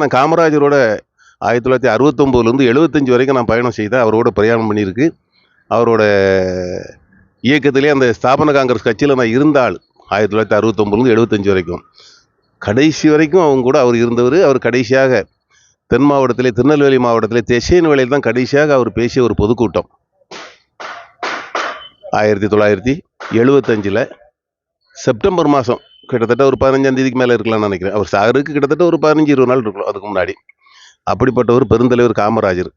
நான் காமராஜரோட ஆயிரத்தி தொள்ளாயிரத்தி அறுபத்தொம்போதுலேருந்து எழுபத்தஞ்சு வரைக்கும் நான் பயணம் செய்தேன் அவரோட பிரயாணம் பண்ணியிருக்கு. அவரோட இயக்கத்திலே அந்த ஸ்தாபன காங்கிரஸ் கட்சியில் நான் இருந்த ஆள் ஆயிரத்தி தொள்ளாயிரத்தி அறுபத்தொம்போதுலேருந்து எழுபத்தஞ்சு வரைக்கும். கடைசி வரைக்கும் அவங்க கூட அவர் இருந்தவர். அவர் கடைசியாக தென் மாவட்டத்திலே திருநெல்வேலி மாவட்டத்திலே தெசைன் வேலையில் தான் கடைசியாக அவர் பேசிய ஒரு பொதுக்கூட்டம். ஆயிரத்தி தொள்ளாயிரத்தி எழுபத்தஞ்சில் செப்டம்பர் மாதம் கிட்டத்தட்ட ஒரு பதினஞ்சாம் தேதிக்கு மேலே இருக்கலாம்னு நினைக்கிறேன். அவர் சாருக்கு கிட்டத்தட்ட ஒரு பதினஞ்சு இருபது நாள் இருக்கலாம் அதுக்கு முன்னாடி. அப்படிப்பட்ட ஒரு பெருந்தலைவர் காமராஜர்.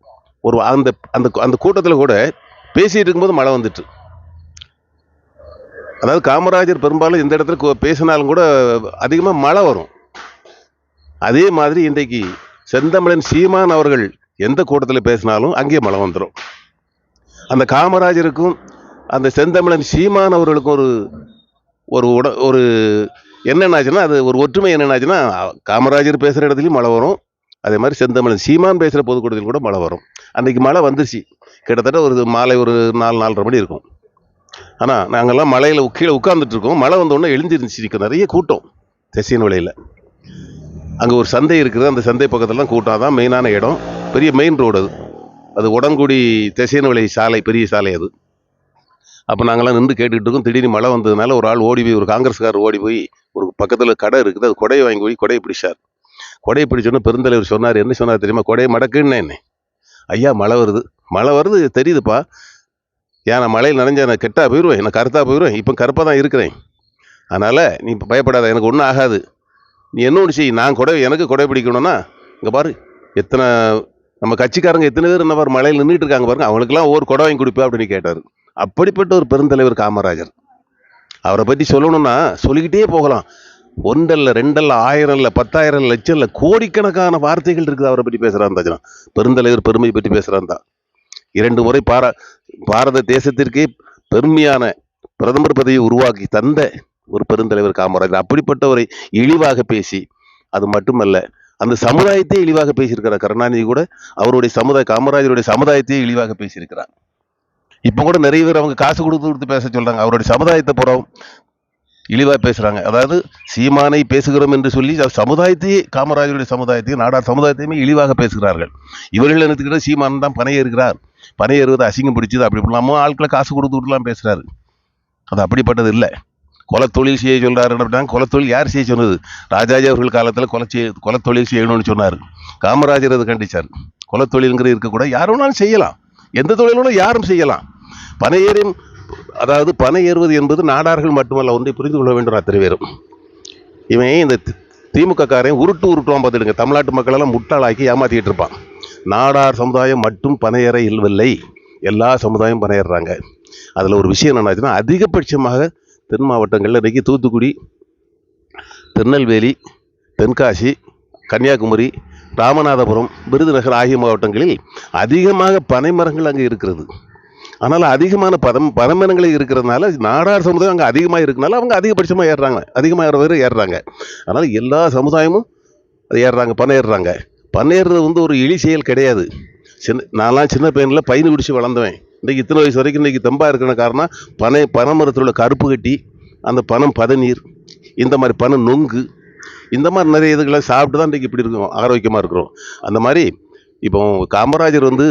ஒரு அந்த அந்த அந்த கூட்டத்தில் கூட பேசிட்டு இருக்கும்போது மழை வந்துட்டு. அதாவது காமராஜர் பெரும்பாலும் இந்த இடத்துல பேசினாலும் கூட அதிகமாக மழை வரும். அதே மாதிரி இன்றைக்கு செந்தமிழன் சீமான் அவர்கள் எந்த கூட்டத்தில் பேசினாலும் அங்கேயே மழை வந்துடும் அந்த காமராஜருக்கும் அந்த செந்தமிழன் சீமான் அவர்களுக்கும் ஒரு ஒரு உட ஒரு என்னென்னாச்சுன்னா அது ஒரு ஒற்றுமை என்னென்னாச்சுன்னா காமராஜர் பேசுகிற இடத்துலையும் மழை வரும். அதே மாதிரி செந்தமிழன் சீமான் பேசுகிற பொதுக்கூட்டத்தில் கூட மழை வரும். அன்றைக்கி மழை வந்துருச்சு. கிட்டத்தட்ட ஒரு மாலை ஒரு நாலு நாலரை மணி இருக்கும். ஆனால் நாங்கள்லாம் மலையில் கீழே உட்காந்துட்ருக்கோம் மழை வந்தோடனே எழுந்திருந்துச்சு. இருக்கும் நிறைய கூட்டம் தெசைன் விலையில். அங்கே ஒரு சந்தை இருக்குது. அந்த சந்தை பக்கத்துலலாம் கூட்டம். தான் மெயினான இடம். பெரிய மெயின் ரோடு அது. அது உடங்குடி தெசைன் விலை சாலை பெரிய சாலை அது. அப்போ நாங்களாம் நின்று கேட்டுக்கிட்டு இருக்கோம். திடீர்னு மழை வந்ததுனால ஒரு ஆள் ஓடி போய் ஒரு காங்கிரஸ்காரர் ஓடி போய் ஒரு பக்கத்தில் கடை இருக்குது. அது கொடையை வாங்கி போய் கொடையை பிடிச்சார். கொடையை பிடிச்சோன்னே பெருந்தலைவர் சொன்னார் என்ன சொன்னார் தெரியுமா? கொடையை மடக்குன்னு என்ன? ஐயா மழை வருது. மழை வருது? தெரியுதுப்பா. ஏன் நான் மழையில் நனைஞ்சா நான் கெட்டாக போயிடுவேன். நான் கருத்தா போயிடுவேன். இப்போ கருப்பாக தான் இருக்கிறேன். அதனால் நீ இப்ப பயப்படாத. எனக்கு ஒன்றும் ஆகாது. நீ என்ன ஒன்று செய். நான் கொடை எனக்கு கொடை பிடிக்கணும்னா இங்கே பாரு எத்தனை நம்ம கட்சிக்காரங்க எத்தனை பேர் என்ன பாரு மழையில் நின்றுட்டு இருக்காங்க பாருங்க. அவங்களுக்குலாம் ஒவ்வொரு கொடை வாங்கி கொடுப்பேன் அப்படின்னு கேட்டார். அப்படிப்பட்ட ஒரு பெருந்தலைவர் காமராஜர். அவரை பற்றி சொல்லணும்னா சொல்லிக்கிட்டே போகலாம். ஒன்றல்ல ரெண்டல்ல ஆயிரம் இல்லை பத்தாயிரம் லட்சம் இல்லை கோடிக்கணக்கான வார்த்தைகள் இருக்குது அவரை பற்றி பேசுகிறான் தான் பெருந்தலைவர் பெருமை பற்றி பேசுகிறான் தான். இரண்டு முறை பாரா பாரத தேசத்திற்கே பெருமையான பிரதமர் பதவியை உருவாக்கி தந்த ஒரு பெருந்தலைவர் காமராஜர். அப்படிப்பட்டவரை இழிவாக பேசி அது மட்டுமல்ல அந்த சமுதாயத்தை இழிவாக பேசியிருக்கிறார். கருணாநிதி கூட அவருடைய சமுதாய காமராஜருடைய சமுதாயத்தையே இழிவாக பேசியிருக்கிறார். இப்போ கூட நிறைய பேர் அவங்க காசு கொடுத்து கொடுத்து பேச சொல்கிறாங்க அவருடைய சமுதாயத்தை புறம். இழிவாக பேசுகிறாங்க அதாவது சீமானை பேசுகிறோம் என்று சொல்லி சமுதாயத்தையே காமராஜருடைய சமுதாயத்தையும் நாடார் சமுதாயத்தையுமே இழிவாக பேசுகிறார்கள். இவர்கள் நினைத்துக்கிட்ட சீமான் தான் பனை ஏறுகிறார். பனை ஏறுவது அசிங்கம் பிடிச்சது. அப்படி இல்லாமல் ஆட்களை காசு கொடுத்து விட்டுலாம் பேசுகிறாரு அது அப்படிப்பட்டது இல்லை. கொலத்தொழில் செய்ய சொல்கிறாரு அப்படின்னா கொலத்தொழில் யார் செய்ய சொன்னது? ராஜாஜி அவர்கள் காலத்தில் கொலை செய்ய கொலத்தொழில் செய்யணும்னு சொன்னார். காமராஜர் அதை கண்டிச்சார். குலத்தொழிலுங்கிறது இருக்கக்கூடாது. யார் வேணாலும் செய்யலாம். எந்த தொழிலும் யாரும் செய்யலாம். பனை ஏறும் அதாவது பனை ஏறுவது என்பது நாடார்கள் மட்டுமல்ல ஒன்றை புரிந்து கொள்ள வேண்டும் அத்தனை பேரும் இவன் இந்த திமுக காரையும் உருட்டு உருட்டுவான் பார்த்துடுங்க. தமிழ்நாட்டு மக்களெல்லாம் முட்டாளாக்கி ஏமாத்திக்கிட்டு இருப்பான். நாடார் சமுதாயம் மட்டும் பனையேற இல்லவில்லை. எல்லா சமுதாயம் பனையேறாங்க அதில் ஒரு விஷயம் என்னாச்சுன்னா அதிகபட்சமாக தென் மாவட்டங்களில் இன்றைக்கி தூத்துக்குடி திருநெல்வேலி தென்காசி கன்னியாகுமரி ராமநாதபுரம் விருதுநகர் ஆகிய மாவட்டங்களில் அதிகமாக பனை மரங்கள் அங்கே இருக்கிறது. ஆனால் அதிகமான பதம் பதமரங்களே இருக்கிறதுனால நாடார் சமுதாயம் அங்கே அதிகமாக இருக்கனால அவங்க அதிகபட்சமாக ஏறுறாங்க. அதிகமாக பேர் ஏறுறாங்க. அதனால் எல்லா சமுதாயமும் அது ஏறுறாங்க பனை ஏறுறாங்க. ஏறுறது வந்து ஒரு இழி செயல் கிடையாது. சின்ன நான்லாம் சின்ன பையனில் பையனு குடிச்சு வளர்ந்தவன். இன்றைக்கி இத்தனை வயசு வரைக்கும் இன்றைக்கி தெம்பாக இருக்கிற காரணம் பனை பனை மரத்தில் உள்ள கருப்பு கட்டி அந்த பனம் பதநீர் இந்த மாதிரி பனை நொங்கு இந்த மாதிரி நிறைய இதுகளை சாப்பிட்டு தான் இன்றைக்கி இப்படி இருக்கும் ஆரோக்கியமாக இருக்கிறோம். அந்த மாதிரி இப்போ காமராஜர் வந்து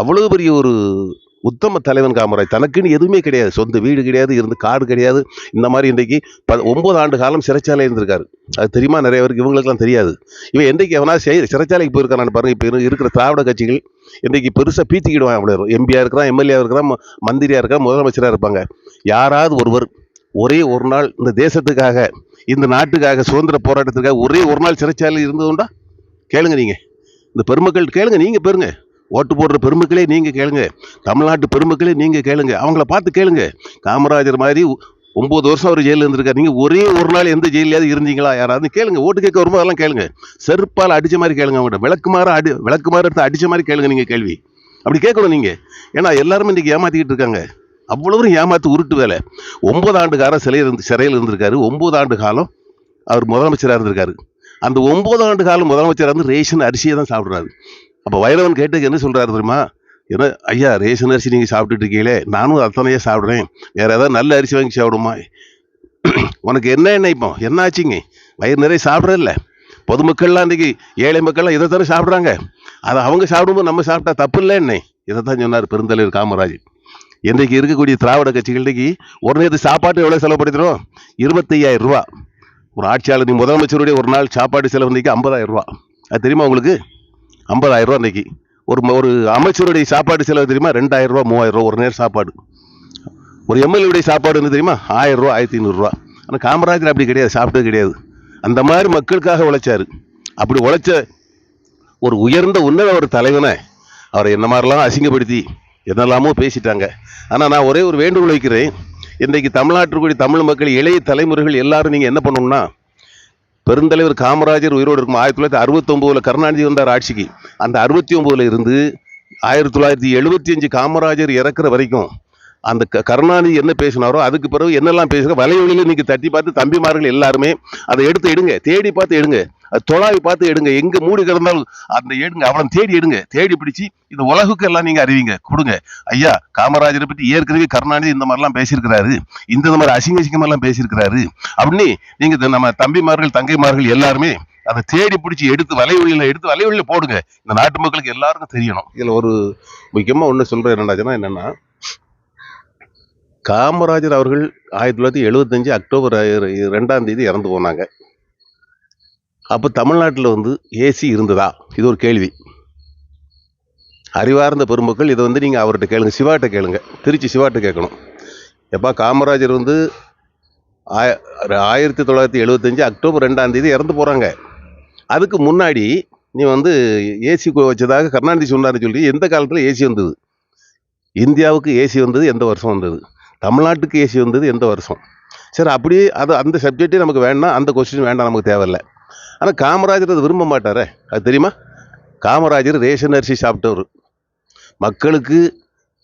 அவ்வளோ பெரிய ஒரு உத்தம தலைவன் காமராஜ். தனக்குன்னு எதுவுமே கிடையாது. சொந்த வீடு கிடையாது இருந்து காடு கிடையாது. இந்த மாதிரி இன்றைக்கி ப ஒம்பது ஆண்டு காலம் சிறைச்சாலை இருந்திருக்காரு. அது தெரியுமா? நிறைய பேருக்கு இவங்களுக்குலாம் தெரியாது. இவன் என்றைக்கு எவனா செய் சிறைச்சாலைக்கு போயிருக்கானு பாருங்க. இப்போ இருக்கிற திராவிட கட்சிகள் இன்றைக்கி பெருசாக பீச்சிக்கிடுவான் அவ்வளோ எம்பியாக இருக்கிறான் எம்எல்ஏ இருக்கிறான் மந்திரியாக இருக்கிறான் முதலமைச்சராக இருப்பாங்க. யாராவது ஒருவர் ஒரே ஒரு நாள் இந்த தேசத்துக்காக இந்த நாட்டுக்காக சுதந்திர போராட்டத்துக்காக ஒரே ஒரு நாள் சிறைச்சாலையில் இருந்ததுண்டா? கேளுங்க நீங்கள் இந்த பெருமக்கள் கேளுங்க நீங்கள் பெருங்க. ஓட்டு போடுற பெருமக்களே நீங்கள் கேளுங்க. தமிழ்நாட்டு பெருமக்களே நீங்கள் கேளுங்க. அவங்கள பார்த்து கேளுங்க. காமராஜர் மாதிரி ஒம்பது வருஷம் அவர் ஜெயிலில் இருந்திருக்காரு. நீங்கள் ஒரே ஒரு நாள் எந்த ஜெயிலையாவது இருந்தீங்களா? யாராவது கேளுங்க. ஓட்டு கேட்க வரும்போது அதெல்லாம் கேளுங்க. செருப்பால் அடித்த மாதிரி கேளுங்க அவங்கள்ட்ட. விளக்குமாறு அடி விளக்குமாறு எடுத்து அடித்த மாதிரி கேளுங்க நீங்கள் கேள்வி. அப்படி கேட்கணும் நீங்கள் ஏன்னா எல்லாருமே இன்றைக்கி ஏமாற்றிக்கிட்டு இருக்காங்க. அவ்வளவு ஏமாத்து உருட்டு வேலை. ஒன்பது ஆண்டு காலம் சிலையில் இருந்து சிறையில் இருந்திருக்காரு. ஒன்பது ஆண்டு காலம் அவர் முதலமைச்சராக இருந்திருக்காரு. அந்த ஒன்பது ஆண்டு காலம் முதலமைச்சராக இருந்து ரேஷன் அரிசியை தான் சாப்பிட்றாரு. அப்போ வைரவன் கேட்டுக்கு என்ன சொல்கிறாரு தெரியுமா? என்ன ஐயா ரேஷன் அரிசி நீங்கள் சாப்பிட்டுட்டு இருக்கீங்களே? நானும் அத்தனையே சாப்பிட்றேன். வேறு ஏதாவது நல்ல அரிசி வாங்கி சாப்பிடுமா? உனக்கு என்ன என்ன இப்போ? என்ன ஆச்சுங்க? வயிறு நிறைய சாப்பிட்றதில்ல பொதுமக்கள்லாம் இன்றைக்கி ஏழை மக்கள்லாம் இதை தானே சாப்பிட்றாங்க. அதை அவங்க சாப்பிடும்போது நம்ம சாப்பிட்டா தப்பு இல்லை என்ன இதை தான் சொன்னார் பெருந்தலைவர் காமராஜ். இன்றைக்கு இருக்கக்கூடிய திராவிட கட்சிகள் இன்றைக்கி ஒரு நேரத்து சாப்பாட்டு எவ்வளோ செலவுப்படுத்துகிறோம் இருபத்தையாயிரம் ரூபா ஒரு ஆட்சியாளர் நீ முதலமைச்சருடைய ஒரு நாள் சாப்பாடு செலவு இன்றைக்கி ஐம்பதாயிரம் ரூபா அது தெரியுமா உங்களுக்கு? ஐம்பதாயிரம் ரூபா இன்றைக்கி ஒரு ஒரு அமைச்சருடைய சாப்பாடு செலவு தெரியுமா? ரெண்டாயிரம் ரூபா மூவாயிரம் ரூபா ஒரு நேரம் சாப்பாடு. ஒரு எம்எல்ஏடைய சாப்பாடு வந்து தெரியுமா? ஆயிரம் ரூபா ஆயிரத்தி ஐநூறுரூவா ஆனால் காமராஜர் அப்படி கிடையாது சாப்பிட்டது கிடையாது. அந்த மாதிரி மக்களுக்காக உழைச்சாரு. அப்படி உழைச்ச ஒரு உயர்ந்த உன்னத ஒரு தலைவனை அவரை என்ன மாதிரிலாம் அசிங்கப்படுத்தி என்னெல்லாமோ பேசிட்டாங்க. ஆனால் நான் ஒரே ஒரு வேண்டுகோள் வைக்கிறேன். இன்றைக்கு தமிழ்நாட்டிற்குரிய தமிழ் மக்கள் இளைய தலைமுறைகள் எல்லாரும் நீங்கள் என்ன பண்ணணும்னா பெருந்தலைவர் காமராஜர் உயிரோடு இருக்கும். ஆயிரத்தி தொள்ளாயிரத்தி அறுபத்தொம்போதில் கருணாநிதி வந்தார் ஆட்சிக்கு. அந்த அறுபத்தி ஒம்போதில் இருந்து ஆயிரத்தி தொள்ளாயிரத்தி எழுபத்தி அஞ்சு காமராஜர் இறக்குற வரைக்கும் அந்த க- கருணாநிதி என்ன பேசினாரோ அதுக்கு பிறகு என்னெல்லாம் பேசுகிறோம் வலைவெளியில் இன்றைக்கி தட்டி பார்த்து தம்பிமார்கள் எல்லாருமே அதை எடுத்து எடுங்க. தேடி பார்த்து எடுங்க. தொழாவி பார்த்து எடுங்க. எங்க மூடி கிடந்தாலும் அந்த எடுங்க. அவனை தேடி எடுங்க. தேடி பிடிச்சி இந்த உலகுக்கு எல்லாம் நீங்க அறிவிங்க. கொடுங்க. ஐயா காமராஜரை பற்றி ஏற்கனவே கருணாநிதி இந்த மாதிரிலாம் பேசியிருக்கிறாரு. இந்த இந்த மாதிரி அசிங்க அசிங்கமெல்லாம் பேசியிருக்கிறாரு. அப்படின்னு நீங்க இந்த நம்ம தம்பிமார்கள் தங்கைமார்கள் எல்லாருமே அதை தேடி பிடிச்சி எடுத்து வலைவழியில் எடுத்து வலைவழியில் போடுங்க. இந்த நாட்டு மக்களுக்கு எல்லாருக்கும் தெரியணும். இதுல ஒரு முக்கியமா ஒண்ணு சொல்றேன். என்னடாச்சுன்னா என்னன்னா காமராஜர் அவர்கள் ஆயிரத்தி தொள்ளாயிரத்தி எழுபத்தஞ்சு அக்டோபர் ரெண்டாம் தேதி இறந்து போனாங்க. அப்போ தமிழ்நாட்டில் வந்து ஏசி இருந்ததா? இது ஒரு கேள்வி. அறிவார்ந்த பெருமக்கள் இதை வந்து நீங்கள் அவர்கிட்ட கேளுங்க. சிவாட்ட கேளுங்க. திருச்சி சிவாட்ட கேட்கணும். எப்பா காமராஜர் வந்து ஆய ஆயிரத்தி தொள்ளாயிரத்தி எழுபத்தஞ்சு அக்டோபர் ரெண்டாம் தேதி இறந்து போகிறாங்க அதுக்கு முன்னாடி நீ வந்து ஏசி வச்சதாக கருணாநிதி சொன்னார்னு சொல்லி எந்த காலத்தில் ஏசி வந்தது? இந்தியாவுக்கு ஏசி வந்தது எந்த வருஷம் வந்தது? தமிழ்நாட்டுக்கு ஏசி வந்தது எந்த வருஷம்? சரி அப்படியே அது அந்த சப்ஜெக்டே நமக்கு வேண்டாம் அந்த கொஸ்டின் வேண்டாம் நமக்கு தேவையில்லை. ஆனால் காமராஜர் அது விரும்ப மாட்டாரே. அது தெரியுமா? காமராஜர் ரேஷன் அரிசி சாப்பிட்டவர். மக்களுக்கு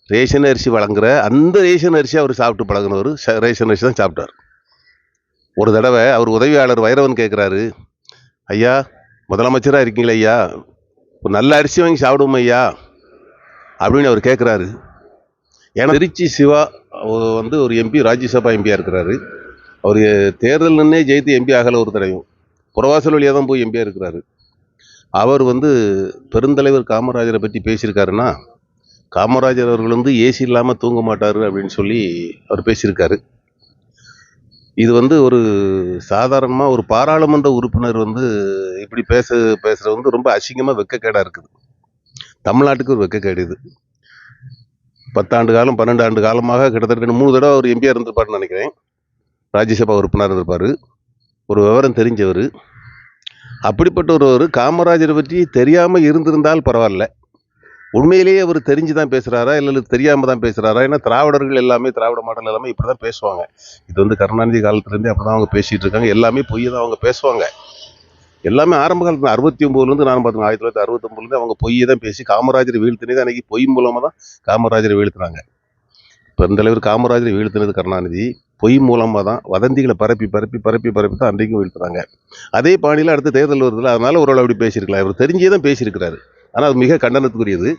ரேஷன் அரிசி வழங்குற அந்த ரேஷன் அரிசி அவர் சாப்பிட்டு பழகினவர் ச- ரேஷன் அரிசி தான் சாப்பிட்டார். ஒரு தடவை அவர் உதவியாளர் வைரவன் கேட்குறாரு ஐயா முதலமைச்சராக இருக்கீங்களே ஐயா? ஒரு நல்ல அரிசி வாங்கி சாப்பிடுவோம் ஐயா? அப்படின்னு அவர் கேட்குறாரு ஏன்னா திருச்சி சிவா வந்து ஒரு எம்பி ராஜ்யசபா எம்பியாக இருக்கிறாரு. அவர் தேர்தல் நின்னே ஜெயித்து எம்பி ஆகலை ஒரு தடவையும். புறவாசல் வழியாக தான் போய் எம்பியாக இருக்கிறாரு. அவர் வந்து பெருந்தலைவர் காமராஜரை பற்றி பேசியிருக்காருன்னா காமராஜர் அவர்கள் வந்து ஏசி இல்லாமல் தூங்க மாட்டார் அப்படின்னு சொல்லி அவர் பேசியிருக்காரு. இது வந்து ஒரு சாதாரணமாக ஒரு பாராளுமன்ற உறுப்பினர் வந்து இப்படி பேச பேசுகிறது வந்து ரொம்ப அசிங்கமாக வெக்கக்கேடாக இருக்குது. தமிழ்நாட்டுக்கு ஒரு வெக்கக்கேடு இது. பத்தாண்டு காலம் பன்னெண்டு ஆண்டு காலமாக கிட்டத்தட்ட மூணு தடவை அவர் எம்பியாக இருந்திருப்பாருன்னு நினைக்கிறேன். ராஜ்யசபா உறுப்பினர் இருந்திருப்பார். ஒரு விவரம் தெரிஞ்சவர். அப்படிப்பட்ட ஒருவர் காமராஜரை பற்றி தெரியாமல் இருந்திருந்தால் பரவாயில்ல. உண்மையிலேயே அவர் தெரிஞ்சு தான் பேசுகிறாரா இல்லை தெரியாமல் தான் பேசுகிறாரா ஏன்னா திராவிடர்கள் எல்லாமே திராவிட மாடல் எல்லாமே இப்படி தான் பேசுவாங்க. இது வந்து கருணாநிதி காலத்துலேருந்தே அப்படி தான் அவங்க பேசிகிட்டு இருக்காங்க. எல்லாமே பொய் தான் அவங்க பேசுவாங்க. எல்லாமே ஆரம்ப காலத்தில் அறுபத்தி ஒம்போதுலேருந்து நான் பார்த்தேன் ஆயிரத்தி தொள்ளாயிரத்தி அறுபத்தொம்பதுலேருந்து அவங்க பொய்யை தான் பேசி காமராஜர் வீழ்த்தினது அன்றைக்கி பொய் மூலமாக தான் காமராஜரை வீழ்த்தினாங்க. பெருந்தலைவர் காமராஜரை வீழ்த்தினது கருணாநிதி. பொய் மூலமாக தான் வதந்திகளை பரப்பி பரப்பி பரப்பி பரப்பி தான் அன்றைக்கும் வீழ்த்துறாங்க அதே பாணியில் அடுத்த தேர்தல் வருதுல அதனால் ஒரு அப்படி பேசியிருக்கலாம். இவர் தெரிஞ்சே தான் பேசியிருக்கிறாரு. ஆனால் அது மிக கண்டனத்துக்குரியது.